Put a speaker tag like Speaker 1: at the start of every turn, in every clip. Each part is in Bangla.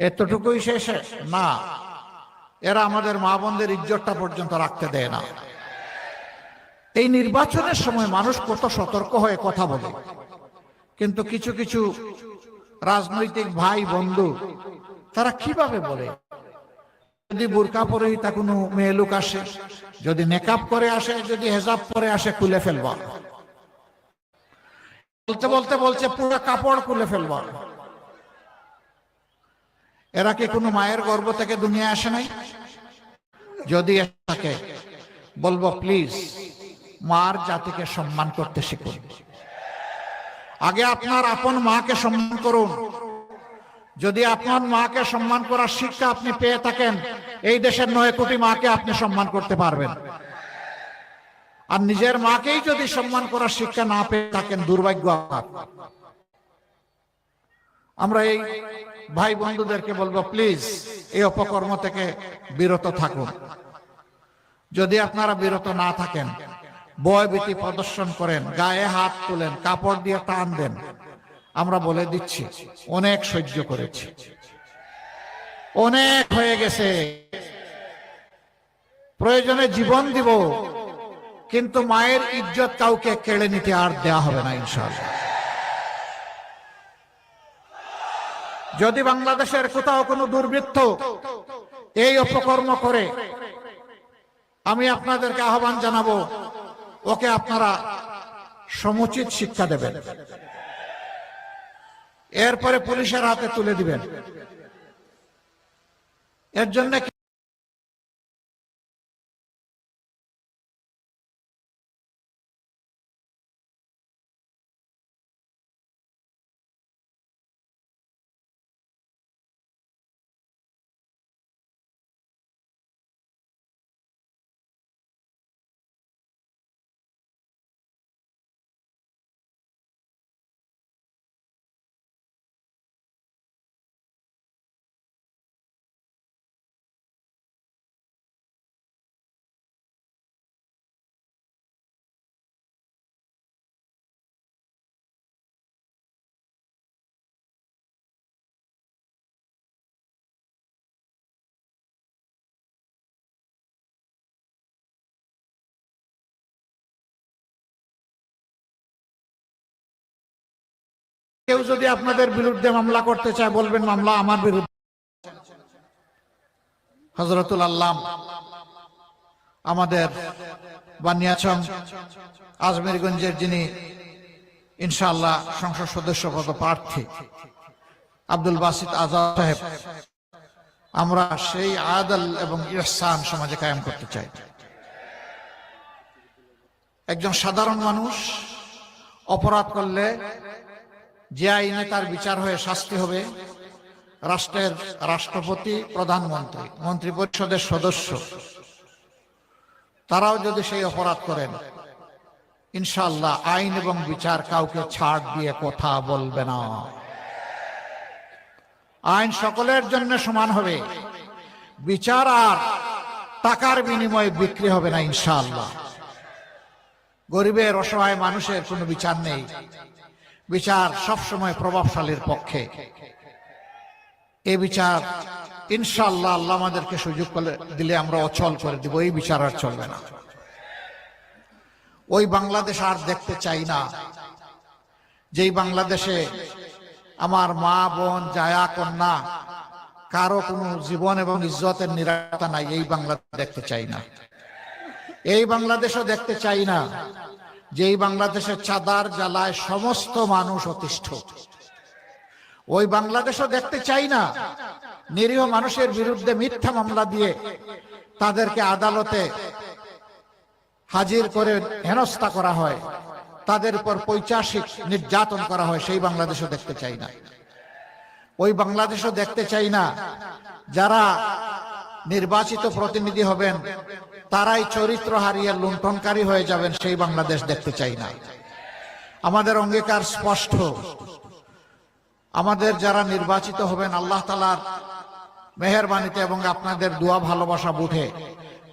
Speaker 1: এতটুকুই শেষে? না। এরা আমাদের মা বোনদের ইজ্জতটা পর্যন্ত রাখতে দেয় না। এই নির্বাচনের সময় মানুষ কত সতর্ক হয়ে কথা বলে। কিন্তু কিছু কিছু রাজনৈতিক ভাই বন্ধু, তারা কীভাবে বলে? যদি বোরকা পরেই তা কোনো মেয়ে লোক আসে, যদি মেকআপ করে আসে, যদি হেজাব পরে আসে, খুলে ফেলবা। বলতে বলতে বলছে, পুরো কাপড় খুলে ফেলবা। এরা কি কোনো মায়ের গর্ভ থেকে দুনিয়া আসে নাই? যদি থাকে, বলব প্লিজ মার জাতিকে সম্মান করতে শিখুন। আগে আপনার আপন মাকে সম্মান করুন। যদি আপনার মাকে সম্মান করার শিক্ষা আপনি পেয়ে থাকেন, এই দেশের নয় কোটি মাকে আপনি সম্মান করতে পারবেন। আর নিজের মাকেই যদি সম্মান করার শিক্ষা না পেয়ে থাকেন, দুর্ভাগ্য আপনার। আমরা এই ভাই বন্ধুদেরকে বলব প্লিজ এই অপকর্ম থেকে বিরত থাকুন। যদি আপনারা বিরত না থাকেন ভয়ভীতি প্রদর্শন করেন, গায়ে হাত তুলেন, কাপড় দিয়ে টান দেন, আমরা বলে দিচ্ছি, অনেক সহ্য করেছি। অনেক হয়ে গেছে। প্রয়োজনে জীবন দিব, কিন্তু মায়ের ইজ্জত কাউকে কেড়ে নিতে আর দেয়া হবে না ইনশাল্লাহ যদি বাংলাদেশের কোথাও কোনো দুর্বৃত্ত এই অপকর্ম করে, আমি আপনাদেরকে আহ্বান জানাব, ওকে আপনারা সমুচিত শিক্ষা দেবেন। এরপরে পুলিশের হাতে তুলে দিবেন। এর জন্য কেউ যদি আপনাদের বিরুদ্ধে মামলা করতে চায়, বলবেন মামলা আমার বিরুদ্ধে। হজরতুল আল্লাহ আমাদের বানিয়াছং আজমেরগঞ্জের যিনি ইনশাআল্লাহ সংসদ সদস্য পদ প্রার্থী আব্দুল বাসিদ আজাদ সাহেব, আমরা সেই আদাল এবং ইহসান সমাজে কায়েম করতে চাই। একজন সাধারণ মানুষ অপরাধ করলে যে আইনে তার বিচার হয়ে শাস্তি হবে, রাষ্ট্রের রাষ্ট্রপতি, প্রধানমন্ত্রী মন্ত্রী পরিষদের সদস্য, তারাও যদি সেই অপরাধ করেন ইনশাল্লাহ আইন এবং বিচার কাউকে ছাড় দিয়ে কথা বলবে না। আইন সকলের জন্য সমান হবে, বিচার আর টাকার বিনিময়ে বিক্রি হবে না ইনশাল্লাহ গরিবের, অসহায় মানুষের কোনো বিচার নেই। বিচার সবসময় প্রভাবশালীর পক্ষে। এই বিচার ইনশাল্লাহ আল্লাহ আমাদেরকে সুযোগ করে দিলে আমরা অচল করে দিব, এই বিচার আর চলবে না। ওই বাংলাদেশ আর দেখতে চাই না। যেই বাংলাদেশে আমার মা, বোন, জায়া, কন্যা কারও কোনো জীবন এবং ইজ্জতের নিরাপত্তা নাই, এই বাংলাদেশ দেখতে চাই না। এই বাংলাদেশও দেখতে চাই না যেই বাংলাদেশের চাঁদার জ্বালায় সমস্ত মানুষ অতিষ্ঠ। ওই বাংলাদেশও দেখতে চাই না, নিরীহ মানুষের বিরুদ্ধে মিথ্যা মামলা দিয়ে তাদেরকে আদালতে হাজির করে হেনস্থা করা হয়। তাদের উপর পৈচাসিক নির্যাতন করা হয়, সেই বাংলাদেশও দেখতে চাই না। ওই বাংলাদেশও দেখতে চাই না, যারা নির্বাচিত প্রতিনিধি হবেন, তারাই চরিত্র হারিয়ে লুণ্ঠনকারী হয়ে যাবেন, সেই বাংলাদেশ দেখতে চাই না। আমাদের অঙ্গীকার স্পষ্ট। আমাদের যারা নির্বাচিত হবেন, আল্লাহ তালার মেহরবানিতে এবং আপনাদের দোয়া ভালোবাসা বুঝে,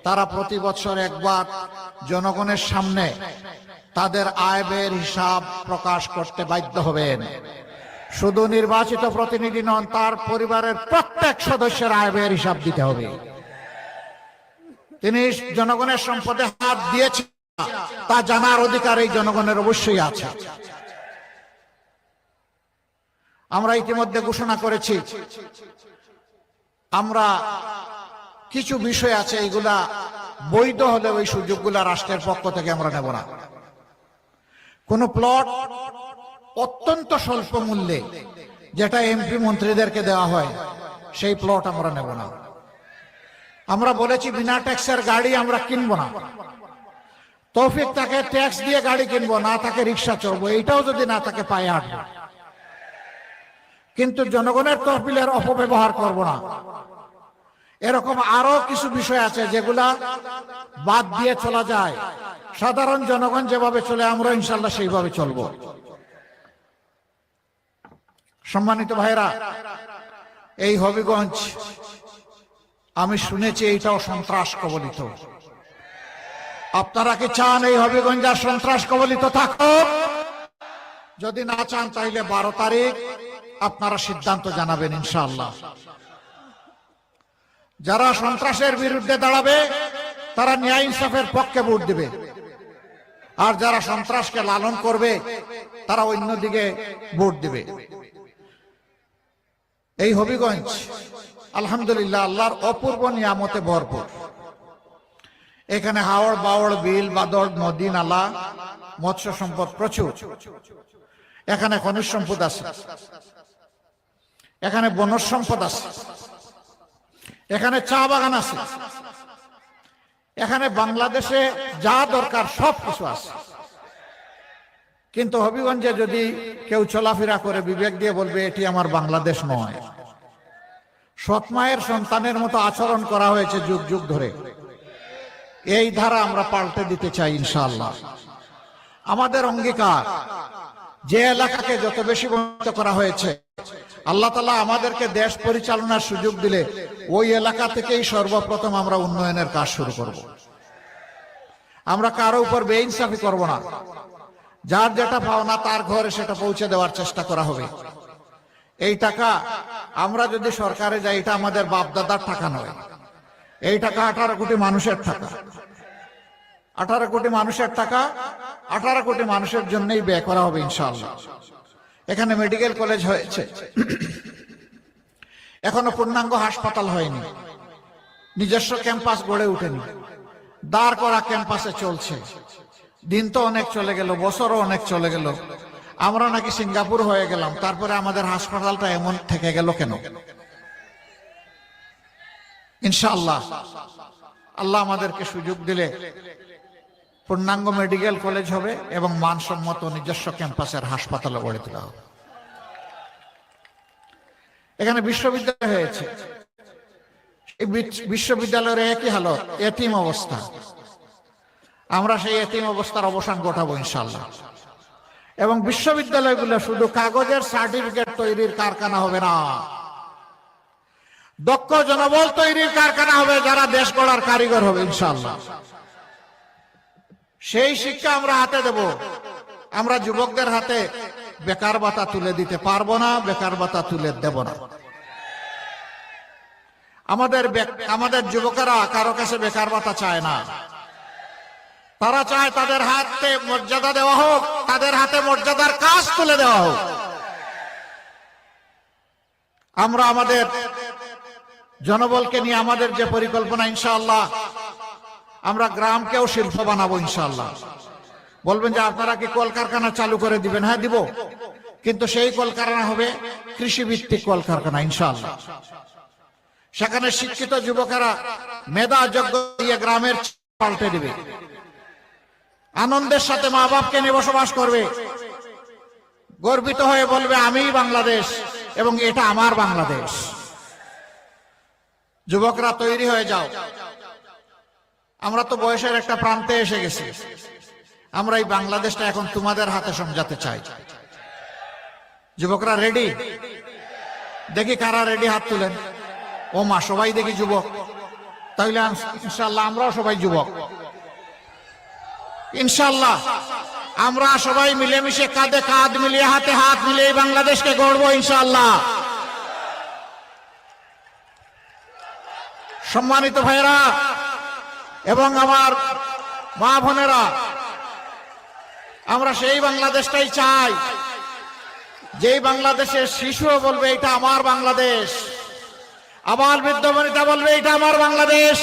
Speaker 1: তারা প্রতি বছর একবার জনগণের সামনে তাদের আয় ব্যয়ের হিসাব প্রকাশ করতে বাধ্য হবেন। শুধু নির্বাচিত প্রতিনিধি নন, তার পরিবারের প্রত্যেক সদস্যের আয় ব্যয়ের হিসাব দিতে হবে। তিনি জনগণের সম্পদে হাত দিয়েছেন, তা জানার অধিকার এই জনগণের অবশ্যই আছে। আমরা ইতিমধ্যে ঘোষণা করেছি, আমরা কিছু বিষয় আছে এইগুলা বৈধ হলে ওই সুযোগগুলা রাষ্ট্রের পক্ষ থেকে আমরা নেব না। কোন প্লট অত্যন্ত স্বল্প মূল্যে যেটা এমপি মন্ত্রীদেরকে দেওয়া হয়, সেই প্লট আমরা নেব না। আমরা বলেছি বিনা ট্যাক্সের গাড়ি আমরা কিনবো না। তৌফিক তাকে ট্যাক্স দিয়ে গাড়ি কিনবো, না তাকে রিক্সা চড়বো, এইটাও যদি না তাকে পায়ে হাঁটবো। কিন্তু জনগণের তহবিলের অপব্যবহার করব না। এরকম আরও কিছু বিষয় আছে যেগুলা বাদ দিয়ে চলা যায়। সাধারণ জনগণ যেভাবে চলে, আমরা ইনশাল্লাহ সেইভাবে চলবো। সম্মানিত ভাইরা এই হবিগঞ্জ, আমি শুনেছি এইটাও সন্ত্রাস কবলিত। আপনারা কি চান এই হবিগঞ্জ আর সন্ত্রাস কবলিত থাকুক? যদি না চান, তাইলে বারো তারিখ আপনারা সিদ্ধান্ত জানাবেন, ইনশাআল্লাহ। যারা সন্ত্রাসের বিরুদ্ধে দাঁড়াবে, তারা ন্যায় ইনসাফের পক্ষে ভোট দিবে। আর যারা সন্ত্রাসকে লালন করবে, তারা অন্যদিকে ভোট দিবে। এই হবিগঞ্জ, আলহামদুলিল্লাহ, আল্লাহর অপূর্ব নিয়ামতে ভরপুর। এখানে হাওড় বাওড় বিল, বাদর, নদী, নালা, মৎস্য সম্পদ প্রচুর। এখানে খনিজ সম্পদ আছে। এখানে বনজ সম্পদ আছে। এখানে চা বাগান আছে। এখানে বাংলাদেশে যা দরকার সব কিছু আছে। কিন্তু হবিগঞ্জে যদি কেউ চলাফেরা করে, বিবেক দিয়ে বলবে, এটি আমার বাংলাদেশ নয়। সৎমায়ের সন্তানের মতো আচরণ করা হয়েছে যুগ যুগ ধরে। এই ধারা আমরা পাল্টে দিতে চাই, ইনশাআল্লাহ। আমাদের অঙ্গীকার, যে এলাকাকে যত বেশি বঞ্চিত করা হয়েছে, আল্লাহ তালা আমাদেরকে দেশ পরিচালনার সুযোগ দিলে ওই এলাকা থেকেই সর্বপ্রথম আমরা উন্নয়নের কাজ শুরু করব। আমরা কারও উপর বেইনসাফি করব না। যার যেটা পাওনা তার ঘরে সেটা পৌঁছে দেওয়ার চেষ্টা করা হবে। এই টাকা আমরা যদি সরকারে যাই, এটা আমাদের বাপদাদার টাকা নয়। এই টাকা আঠারো কোটি মানুষের টাকা। আঠারো কোটি মানুষের টাকা, আঠারো কোটি মানুষের জন্যই ব্যয় করা হবে ইনশাআল্লাহ। এখানে মেডিকেল কলেজ হয়েছে। এখনও পূর্ণাঙ্গ হাসপাতাল হয়নি। নিজস্ব ক্যাম্পাস গড়ে উঠেনি। দাঁড় করা ক্যাম্পাসে চলছে। দিন তো অনেক চলে গেল, বছরও অনেক চলে গেল। আমরা নাকি সিঙ্গাপুর হয়ে গেলাম, তারপরে আমাদের হাসপাতালটা এমন থেকে গেল কেন? ইনশাআল্লাহ। আল্লাহ আমাদেরকে সুযোগ দিলে পূর্ণাঙ্গ মেডিকেল কলেজ হবে এবং মানসম্মত নিজস্ব ক্যাম্পাসের হাসপাতালও গড়ে তোলা হবে। এখানে বিশ্ববিদ্যালয় হয়েছে। বিশ্ববিদ্যালয়ের একই হালত, এতিম অবস্থা। আমরা সেই এতিম অবস্থার অবসান ঘটাবো ইনশাল্লাহ এবং বিশ্ববিদ্যালয়গুলো শুধু কাগজের সার্টিফিকেট তৈরির কারখানা হবে না। দক্ষ জনবল তৈরির কারখানা হবে যারা দেশ গড়ার কারিগর হবে ইনশাল্লাহ সেই শিক্ষা আমরা হাতে দেব। আমরা যুবকদের হাতে বেকার ভাতা তুলে দিতে পারব না, বেকার ভাতা তুলে দেব না। আমাদের আমাদের যুবকেরা কারও কাছে বেকার ভাতা চায় না। তারা চায় তাদের হাতে মর্যাদা দেওয়া হোক, তাদের হাতে মর্যাদার কাজ তুলে দেওয়া হোক। আমরা আমাদের জনবলকে নিয়ে আমাদের যে পরিকল্পনা, ইনশাআল্লাহ, আমরা গ্রামকেও শিল্প বানাবো, ইনশাআল্লাহ। বলবেন যে আপনারা কি কলকারখানা চালু করে দিবেন? হ্যাঁ দিব। কিন্তু সেই কলকারখানা হবে কৃষি ভিত্তিক কলকারখানা, ইনশাআল্লাহ। সেখানে শিক্ষিত যুবকেরা মেধা যোগ্য দিয়ে গ্রামের পাল্টে দিবে। আনন্দের সাথে মা বাপকে নিয়ে বসবাস করবে। গর্বিত হয়ে বলবে আমি বাংলাদেশ এবং এটা আমার বাংলাদেশ। যুবকরা তৈরি হয়ে যাও। আমরা তো বয়সের একটা প্রান্তে এসে গেছি। আমরা এই বাংলাদেশটা এখন তোমাদের হাতে সমঝাতে চাই। যুবকরা রেডি? দেখি কারা রেডি হাত তুলেন। ও মা সবাই দেখি যুবক। তাহলে ইনশাল্লাহ আমরাও সবাই যুবক। ইনশাল্লাহ। আমরা সবাই মিলেমিশে কাঁধে কাঁধ মিলিয়ে, হাতে হাত মিলিয়ে বাংলাদেশকে গড়ব ইনশাল্লাহ। সম্মানিত ভাইরা এবং আমার মা বোনেরা, আমরা সেই বাংলাদেশটাই চাই। যেই বাংলাদেশের শিশুও বলবে, এটা আমার বাংলাদেশ। আবার বৃদ্ধ বনিতা বলবে, এটা আমার বাংলাদেশ।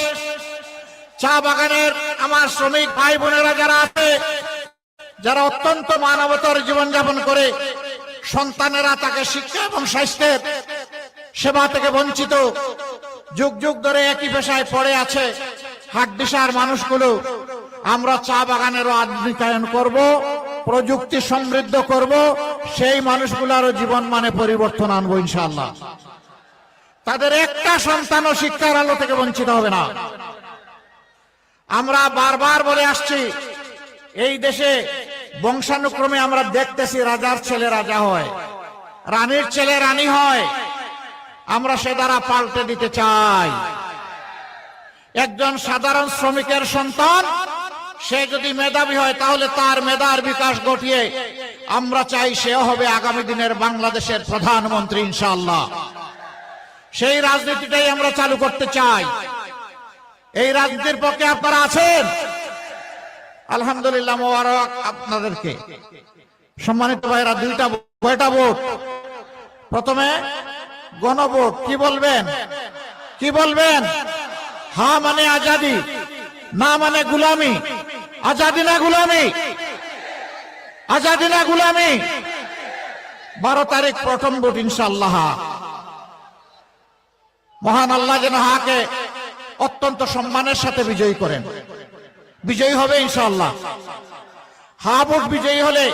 Speaker 1: চা বাগানের আমার শ্রমিক ভাই বোনেরা যারা আছে, যারা অত্যন্ত মানবতার জীবনযাপন করে, সন্তানেরা তাকে শিক্ষা এবং স্বাস্থ্যের সেবা থেকে বঞ্চিত। যুগ যুগ ধরে একই পেশায় পড়ে আছে হাড্ডিসার মানুষগুলো। আমরা চা বাগানেরও আধুনিকায়ন করব, প্রযুক্তি সমৃদ্ধ করব, সেই মানুষগুলোরও জীবন মানে পরিবর্তন আনব ইনশাল্লাহ তাদের একটা সন্তানও শিক্ষার আলো থেকে বঞ্চিত হবে না। আমরা বারবার বলে আসছি, এই দেশে বংশানুক্রমে আমরা দেখতেছি রাজার ছেলে রাজা হয়, রানীর ছেলে রানী হয়, আমরা সে দ্বারা পাল্টে দিতে চাই। একজন সাধারণ শ্রমিকের সন্তান, সে যদি মেধাবী হয়, তাহলে তার মেধার বিকাশ ঘটিয়ে আমরা চাই সেও হবে আগামী দিনের বাংলাদেশের প্রধানমন্ত্রী ইনশাল্লাহ সেই রাজনীতিটাই আমরা চালু করতে চাই। এই রাজনীতির পক্ষে আপনারা আছেন? আলহামদুলিল্লাহ, মোবারক আপনাদেরকে। সম্মানিত ভাইরা দুইটা কয়টা ভোট? প্রথমে গণভোট, কি বলবেন? কি বলবেন? হা মানে আজাদি, না মানে গুলামি। আজাদি না গুলামি? আজাদি না গুলামি? বারো তারিখ প্রথম ভোট ইনশাল্লাহ মহান আল্লাহ যেন হাকে অত্যন্ত সম্মানের সাথে বিজয়ী করেন। বিজয়ী হবে ইনশাল্লাহ হা বিজয়ী হলে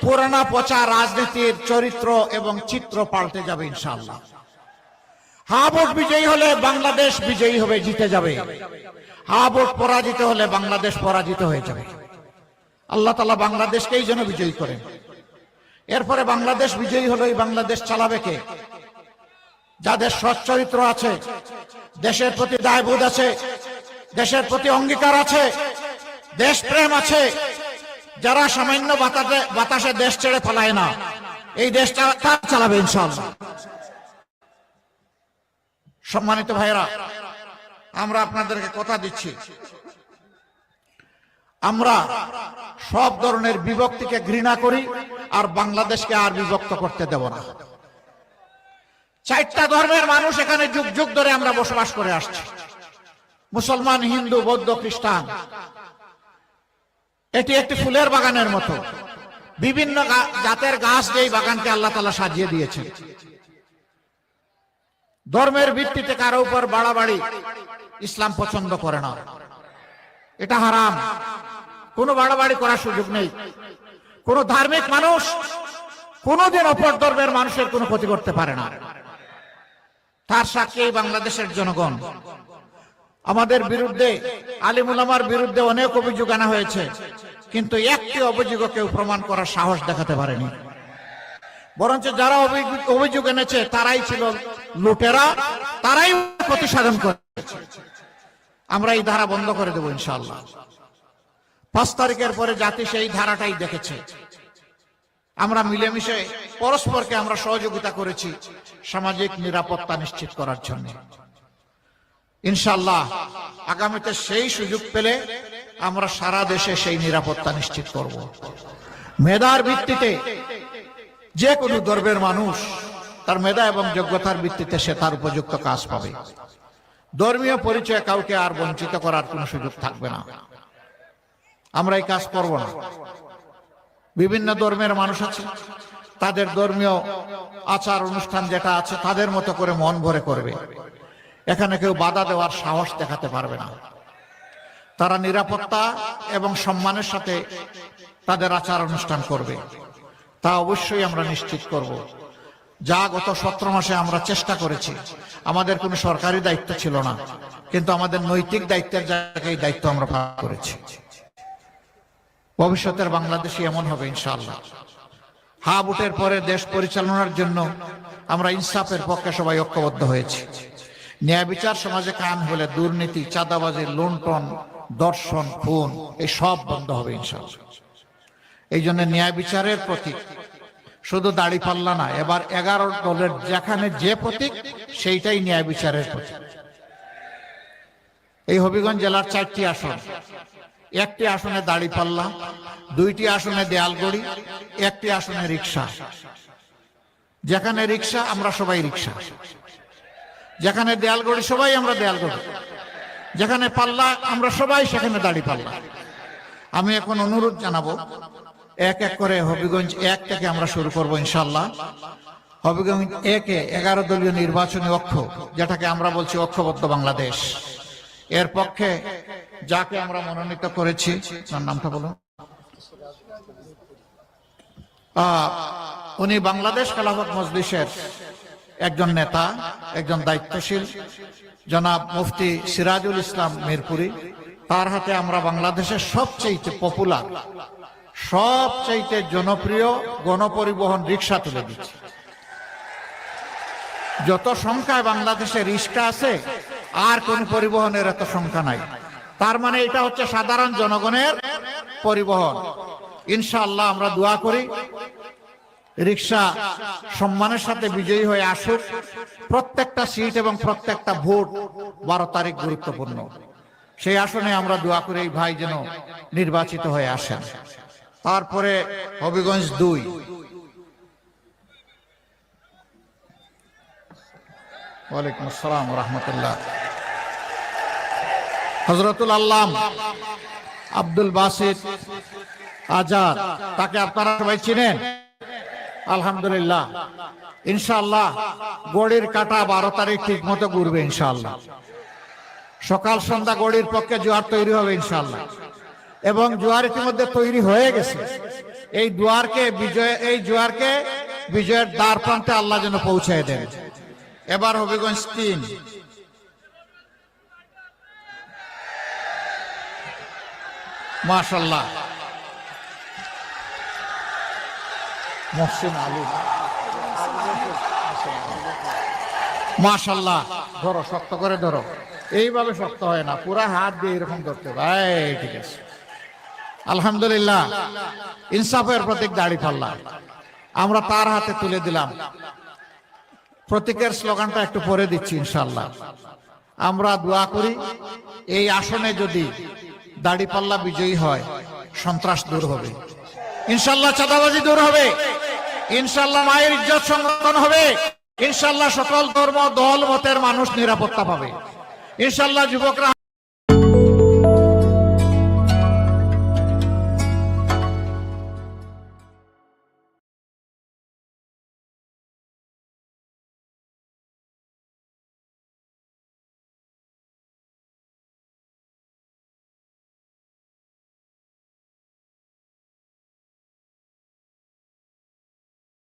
Speaker 1: পুরানা পচা রাজনীতির চরিত্র এবং চিত্র পাল্টে যাবে ইনশাল্লাহ হা বিজয়ী হলে বাংলাদেশ বিজয়ী হবে, জিতে যাবে। হা ভোট পরাজিত হলে বাংলাদেশ পরাজিত হয়ে যাবে। আল্লাহ তালা বাংলাদেশকেই যেন বিজয়ী করেন। এরপরে বাংলাদেশ বিজয়ী হলো বাংলাদেশ চালাবে কে? যাদের সৎ চরিত্র আছে, দেশের প্রতি দায়বোধ আছে, দেশের প্রতি অঙ্গীকার আছে, দেশপ্রেম আছে, যারা সামান্য বাতাসে দেশ ছেড়ে পালায় না, এই দেশটা তার চালাবে ইনশাআল্লাহ। সম্মানিত ভাইরা আমরা আপনাদেরকে কথা দিচ্ছি। আমরা সব ধরনের বিভক্তিকে ঘৃণা করি আর বাংলাদেশকে আর বিভক্ত করতে দেব না। চারটা ধর্মের মানুষ এখানে যুগ যুগ ধরে আমরা বসবাস করে আসছি। মুসলমান, হিন্দু, বৌদ্ধ, খ্রিস্টান। এটি একটি ফুলের বাগানের মতো। বিভিন্ন জাতের গাছ দিয়ে বাগানকে আল্লাহ তালা সাজিয়ে দিয়েছেন। ধর্মের ভিত্তিতে কারও উপর বাড়াবাড়ি ইসলাম পছন্দ করে না। এটা হারাম। কোনো বাড়াবাড়ি করার সুযোগ নেই। কোন ধার্মিক মানুষ কোনোদিন অপর ধর্মের মানুষের কোনো ক্ষতি করতে পারে না। তার সাক্ষী বাংলাদেশের জনগণ। আমাদের বিরুদ্ধে আলিমুলামার বিরুদ্ধে অনেক অভিযোগ আনা হয়েছে, কিন্তু একটি অভিযোগ কেউ প্রমাণ করার সাহস দেখাতে পারেনি। বরঞ্চ যারা অভিযোগ- অভিযোগ এনেছে, তারাই ছিল লুটেরা, তারাই ক্ষতি সাধন করেছে। আমরা এই ধারা বন্ধ করে দেবো ইনশাল্লাহ পাঁচ তারিখের পরে জাতি সেই ধারাটাই দেখেছে। আমরা মিলেমিশে পরস্পরকে আমরা সহযোগিতা করেছি সামাজিক নিরাপত্তা নিশ্চিত করার জন্য। ইনশাল্লাহ আগামীতে সেই সুযোগ পেলে আমরা সারা দেশে সেই নিরাপত্তা নিশ্চিত করব। মেধার ভিত্তিতে যে কোনো দর্বের মানুষ তার মেধা এবং যোগ্যতার ভিত্তিতে সে তার উপযুক্ত কাজ পাবে। ধর্মীয় পরিচয় কাউকে আর বঞ্চিত করার কোনো সুযোগ থাকবে না। আমরা এই কাজ করব না। বিভিন্ন ধর্মের মানুষ আছে। তাদের ধর্মীয় আচার অনুষ্ঠান যেটা আছে, তাদের মতো করে মন ভরে করবে। এখানে কেউ বাধা দেওয়ার সাহস দেখাতে পারবে না। তারা নিরাপত্তা এবং সম্মানের সাথে তাদের আচার অনুষ্ঠান করবে। তা অবশ্যই আমরা নিশ্চিত করব। যা গত সতেরো মাসে আমরা চেষ্টা করেছি, আমাদের কোনো সরকারি দায়িত্ব ছিল না। কিন্তু আমাদের নৈতিক দায়িত্বের জায়গায় দায়িত্ব আমরা পালন করেছি। ভবিষ্যতের বাংলাদেশই এমন হবে, ইনশাআল্লাহ। হা পরে দেশ পরিচালনার জন্য আমরা ইনসাফের পক্ষে সবাই ঐক্যবদ্ধ হয়েছি। ন্যায় বিচার সমাজে কায়েম হলে দুর্নীতি, চাঁদাবাজি, লুণ্ঠন, দর্শন, খুন, এই সব বন্ধ হবে, ইনশাআল্লাহ। এই জন্য ন্যায় বিচারের প্রতীক শুধু দাড়ি পাল্লা না, এবার এগারো দলের যেখানে যে প্রতীক, সেইটাই ন্যায় বিচারের প্রতীক। এই হবিগঞ্জ জেলার চারটি আসন। একটি আসনে দাড়ি পাল্লা, দুইটি আসনে দেয়ালগড়ি একটি আসনে রিক্সা। যেখানে রিক্সা, আমরা সবাই রিক্সা। যেখানে দেয়ালগড়ি সবাই আমরা দেয়ালগড়ি যেখানে পাল্লা, আমরা সবাই সেখানে দাড়ি পাল্লা। আমি এখন অনুরোধ জানাব, এক এক করে হবিগঞ্জ এক থেকে আমরা শুরু করব ইনশাল্লাহ হবিগঞ্জ একে এগারো দলীয় নির্বাচনী অক্ষ, যেটাকে আমরা বলছি অক্ষবদ্ধ বাংলাদেশ। এর পক্ষে যাকে আমরা মনোনীত করেছি তার নামটা আহ, উনি বাংলাদেশ খেলাফত মজলিসের একজন নেতা একজন দায়িত্বশীল। জনাব মুফতি সিরাজুল ইসলাম মিরপুরি। তার হাতে আমরা বাংলাদেশের সবচেয়ে পপুলার সবচাইতে জনপ্রিয় গণপরিবহন রিক্সা তুলে দিচ্ছি। যত সংখ্যায় বাংলাদেশে রিক্সা আছে আর কোন পরিবহনের এত সংখ্যা নাই। তার মানে এটা হচ্ছে সাধারণ জনগণের পরিবহন। ইনশাআল্লাহ আমরা দোয়া করি রিক্সা সম্মানের সাথে বিজয়ী হয়ে আসুক। প্রত্যেকটা সিট এবং প্রত্যেকটা ভোট বারো তারিখ গুরুত্বপূর্ণ। সেই আসনে আমরা দোয়া করি এই ভাই যেন নির্বাচিত হয়ে আসেন। তারপরে হবিগঞ্জ দুই। ওয়ালাইকুম আসসালাম রহমতুল্লাহ। হজরতুল আল্লাম আব্দুল বাসিদ আজাদ, তাকে আপনারা সবাই চিনেন? আলহামদুলিল্লাহ। ইনশাল্লাহ গড়ির কাটা বারো তারিখ ঠিক মতো ঘুরবে ইনশাল্লাহ সকাল, সন্ধ্যা গড়ির পক্ষে জোয়ার তৈরি হবে ইনশাল্লাহ এবং জোয়ার ইতিমধ্যে তৈরি হয়ে গেছে। এই দুয়ারকে বিজয়, এই জোয়ারকে বিজয়ের দ্বার প্রান্তে আল্লাহ যেন পৌঁছায় দেন। এবার হবিগঞ্জ তিন। মাশাল্লাহ মহসিন আলী। মাশাল্লাহ ধরো, শক্ত করে ধরো। এইভাবে শক্ত হয় না, পুরা হাত দিয়ে এরকম ধরতে ভাই ঠিক আছে। আলহামদুলিল্লাহ, ইনসাফের প্রতীক দাড়ি পাল্লা। আমরা তার হাতে তুলে দিলাম। প্রতীকের স্লোগানটা একটু পরে দিচ্ছি ইনশাল্লাহ আমরা দোয়া করি, এই আসনে যদি দাড়িপাল্লা বিজয়ী হয়, সন্ত্রাস দূর হবে। ইনশাল্লাহ চাঁদাবাজি দূর হবে। ইনশাল্লাহ মায়ের ইজ্জত সংরক্ষণ হবে। ইনশাল্লাহ সকল ধর্ম, দল, মতের মানুষ নিরাপত্তা পাবে। ইনশাল্লাহ যুবকরা